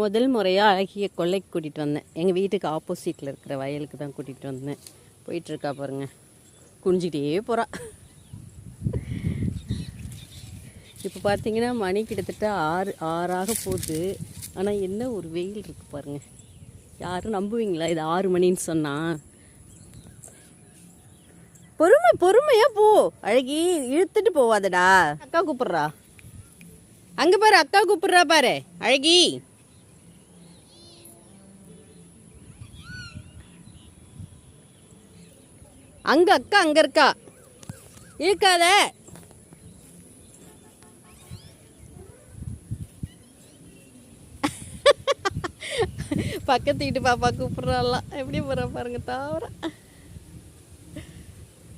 முதல் முறையாக அழகிய கொல்லைக்கு கூட்டிகிட்டு வந்தேன். எங்கள் வீட்டுக்கு ஆப்போசிட்டில் இருக்கிற வயலுக்கு தான் கூட்டிகிட்டு வந்தேன். போயிட்டுருக்கா பாருங்க. குனிஞ்சிக்கிட்டே போகிறா இப்போ பார்த்தீங்கன்னா மணி கிட்டத்தட்ட ஆறு ஆறாக போகுது. ஆனால் என்ன ஒரு வெயில் இருக்குது பாருங்கள் யாரும் நம்புவீங்களா? இது ஆறு மணின்னு சொன்னால் பொறுமை பொறுமையா போ. அழகி இழுத்துட்டு போவாதடா. அக்கா கூப்பிட்றா. அங்கே பாரு அக்கா கூப்பிட்றா பாரு. அழகி. அங்க அக்கா அங்க இருக்கா? இருக்காத. பக்கத்து வீட்டு பாப்பா கூப்பிடுறாலாம் எப்படி போறா பாருங்க தாவர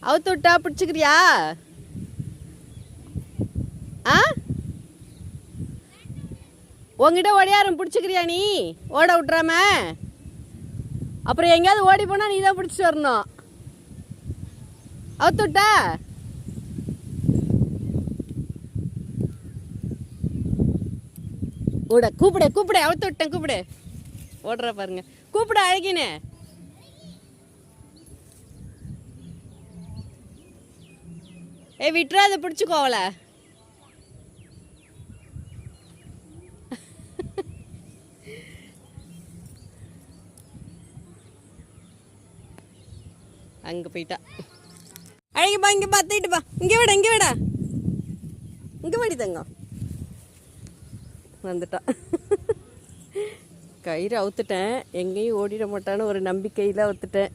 அவுத்து விட்டா பிடிச்சிக்கிறியா? ஆ? உங்ககிட்ட ஓடியாரும் பிடிச்சிக்கிறியா நீ? ஓட விட்றாம அப்புறம் எங்கேயாவது ஓடி போனால் நீ தான் பிடிச்சிட்டு வரணும். அவுத்துட்டா. விட்டா ஓட கூப்பிடு கூப்பிடு அவுத்து விட்டேன் கூப்பிடு. ஓடுற பாருங்க. கூப்பிடு அழகினே. ஏய் விட்டுறா அதை பிடிச்சிக்கோவல அங்கே போயிட்டா. அழகிப்பா இங்கே இங்க பார்த்துட்டு பா. விட இங்கே விட. இங்கே வாடி தங்கம் வந்துட்டா. கயிறு அவுத்துட்டேன். எங்கேயும் ஓடிட மாட்டான்னு ஒரு நம்பிக்கையில் அவுத்துட்டேன்.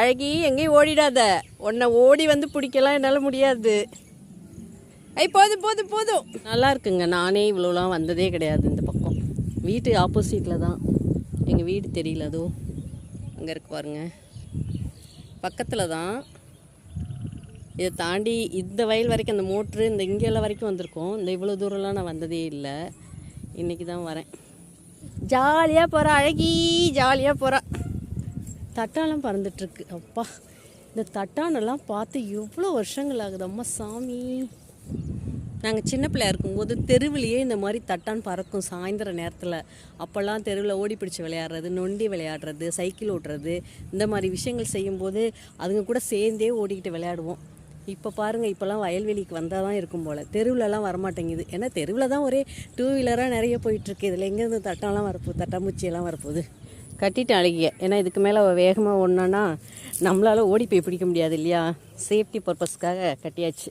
அழகி எங்கேயும் ஓடிடாத. உன்னை ஓடி வந்து பிடிக்கலாம் என்னால் முடியாது. ஐ போதும் போதும் போதும். நல்லா இருக்குங்க. நானே இவ்வளோலாம் வந்ததே கிடையாது இந்த பக்கம். வீட்டு ஆப்போசிட்டில் தான். எங்கள் வீடு தெரியல அதோ. அங்கே இருக்கு பாருங்க. பக்கத்தில் தான். இதை தாண்டி இந்த வயல் வரைக்கும் அந்த மோட்ரு இந்த இங்கெல்லாம் வரைக்கும் வந்திருக்கோம். இந்த இவ்வளோ தூரம்லாம் நான் வந்ததே இல்லை. இன்றைக்கி தான் வரேன். ஜாலியாக போகிறா அழகி. ஜாலியாக போகிறா தட்டானம் பறந்துட்டுருக்கு. அப்பா இந்த தட்டானெல்லாம் பார்த்து எவ்வளோ வருஷங்கள் ஆகுது. அம்மா சாமி. நாங்கள் சின்ன பிள்ளையா இருக்கும்போது தெருவிலேயே இந்த மாதிரி தட்டான் பறக்கும் சாயந்தர நேரத்தில். அப்போல்லாம் தெருவில் ஓடி பிடிச்சி விளையாடுறது நொண்டி விளையாடுறது சைக்கிள் ஓட்டுறது இந்த மாதிரி விஷயங்கள் செய்யும்போது அதுங்க கூட சேர்ந்தே ஓடிக்கிட்டு விளையாடுவோம். இப்போ பாருங்கள் இப்போல்லாம் வயல்வெளிக்கு வந்தால் தான் இருக்கும் போல். தெருவிலலாம் வரமாட்டேங்குது. ஏன்னா தெருவில் தான் ஒரே டூ வீலராக நிறைய போயிட்டுருக்கு. இதில் எங்கேருந்து தட்டம்லாம் வரப்போகுது தட்டாம்பூச்சியெல்லாம் வரப்போகுது. கட்டிட்டு அழகிய ஏன்னா இதுக்கு மேலே வேகமாக ஒன்றானா நம்மளால் ஓடி போய் பிடிக்க முடியாது இல்லையா? சேஃப்டி பர்பஸ்க்காக கட்டியாச்சு.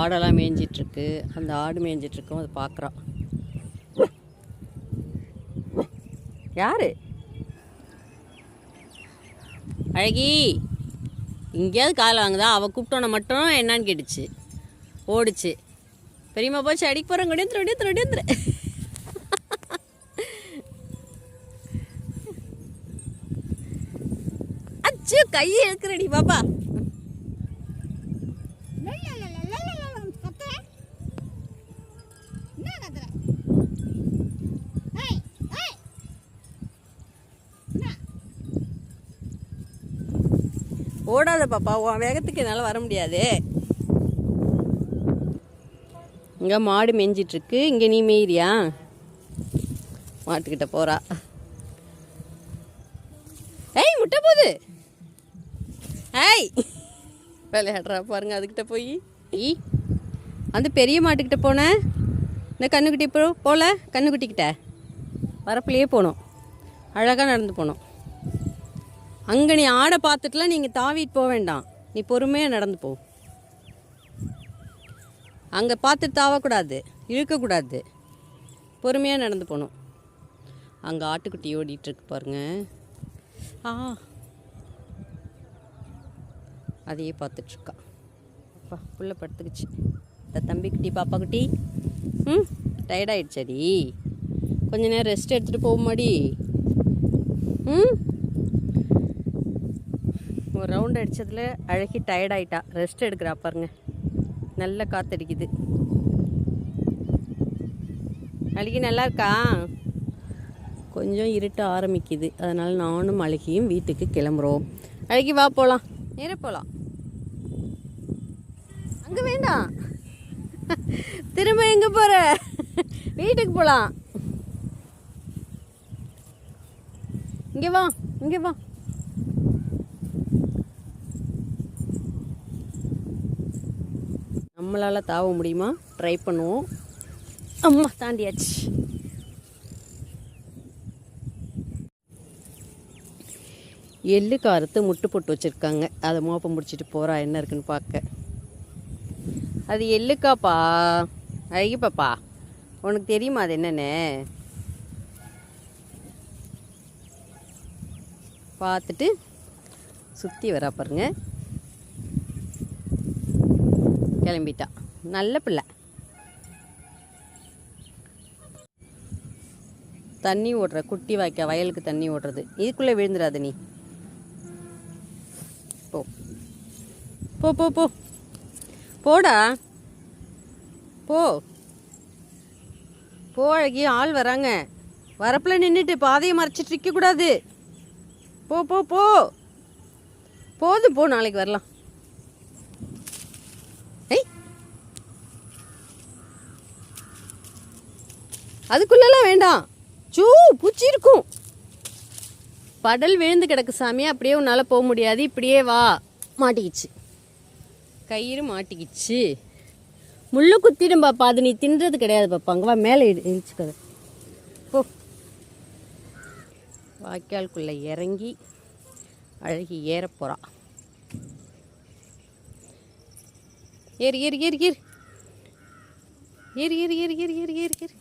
ஆடெல்லாம் மேய்ஞ்சிட்ருக்கு அந்த ஆடு மேய்ஞ்சிட்ருக்கோம் அதை பார்க்குறோம் யார்? அழகி! எங்கேயாவது கால் வாங்குதா? அவள் கூப்பிட்டோன்னே மட்டும் என்னன்னு கேட்டுச்சு. ஓடுச்சு. பெரியம்மா போச்சு அடிக்க போகிறேன் கொடியந்துரு ஒடியந்துரு ஒடியந்துரு அச்சு கையை இழுக்கிறடி பாப்பா. ஓடாத பாப்பா உன் வேகத்துக்கு என்னால் வர முடியாது. இங்கே மாடு மேய்ஞ்சிட்ருக்கு இங்கே நீ மேயிறியா? மாட்டுக்கிட்ட போகிறா ஏய் முட்டை போகுது ஏய். விளையாடுறா பாருங்க அதுக்கிட்ட போய். ஈ. அந்த பெரிய மாட்டுக்கிட்ட போனேன் இந்த கண்ணுக்குட்டி போ போகல கண்ணுக்குட்டிக்கிட்ட. வரப்புலையே போனோம். அழகாக நடந்து போனோம். அங்கே நீ ஆடை பார்த்துட்டுலாம் நீங்கள் தாவிட்டு போக வேண்டாம். நீ பொறுமையாக நடந்து போ. அங்கே பார்த்துட்டு தாவக்கூடாது. இழுக்கக்கூடாது. பொறுமையாக நடந்து போகணும் அங்கே ஆட்டுக்குட்டி ஓடிட்டுருக்கு பாருங்க. ஆ. அதையே பார்த்துட்ருக்கா அப்பா புள்ள படுத்துக்குச்சு. இந்த தம்பிக்குட்டி பாப்பாக்குட்டி ம் டயர்டாயிடுச்சடி கொஞ்ச நேரம் ரெஸ்ட் எடுத்துகிட்டு போகுமாடி. ம். ஒரு ரவுண்ட் அடித்ததில் அழகி டயர்டாயிட்டா ரெஸ்ட் எடுக்கிறா பாருங்க. நல்ல காத்தடிக்குது. அழகி நல்லா இருக்கா? கொஞ்சம் இருட்ட ஆரம்பிக்குது. அதனால் நானும் அழகியும் வீட்டுக்கு கிளம்புறோம். அழகி வா போகலாம் நேரே போகலாம் அங்கே வேண்டாம் திரும்ப எங்கே போகிற வீட்டுக்கு போகலாம் இங்கே வா இங்கே வா. நம்மளால் தாவ முடியுமா? ட்ரை பண்ணுவோம். அம்மா தாண்டியாச்சு. எள்ளு காரத்து முட்டு போட்டு வச்சுருக்காங்க. அதை மோப்பம் முடிச்சிட்டு போகிறா என்ன இருக்குன்னு பார்க்க. அது எள்ளுக்காப்பா? அழகி பாப்பா. உனக்கு தெரியுமா அது என்னென்னு? பார்த்துட்டு சுற்றி வரா பாருங்கள் கிளம்பிட்டா. நல்ல பிள்ளை. தண்ணி ஓடுற குட்டி வாய்க்கா வயலுக்கு தண்ணி ஓடுறது. இதுக்குள்ளே விழுந்துடாது நீ. போ. போ போ போ. போடா. போ. போ அழகி. ஆள் வராங்க. வரப்பில் நின்றுட்டு பாதையை மறைச்சிட்டு இருக்கக்கூடாது. போ போ போ. போதும் போ. நாளைக்கு வரலாம். அதுக்குள்ளெல்லாம் வேண்டாம். சூ பூச்சி இருக்கும். படல் விழுந்து கிடக்கு சாமி அப்படியே உன்னால் போக முடியாது. இப்படியே வா. மாட்டிக்கிச்சு. கயிறு மாட்டிக்கிச்சு. முள்ளு குத்திடும் பாப்பா. அது நீ தின்றது கிடையாது பாப்பா. அங்கே வா மேலே இடி இடிச்சுக்கது போ. வாய்க்காலுக்குள்ளே இறங்கி அழகி ஏற போகிறா ஏறு ஏறு ஏறு ஏறு. ஏறு ஏறு ஏறு ஏறு ஏறு ஏறு ஏறு.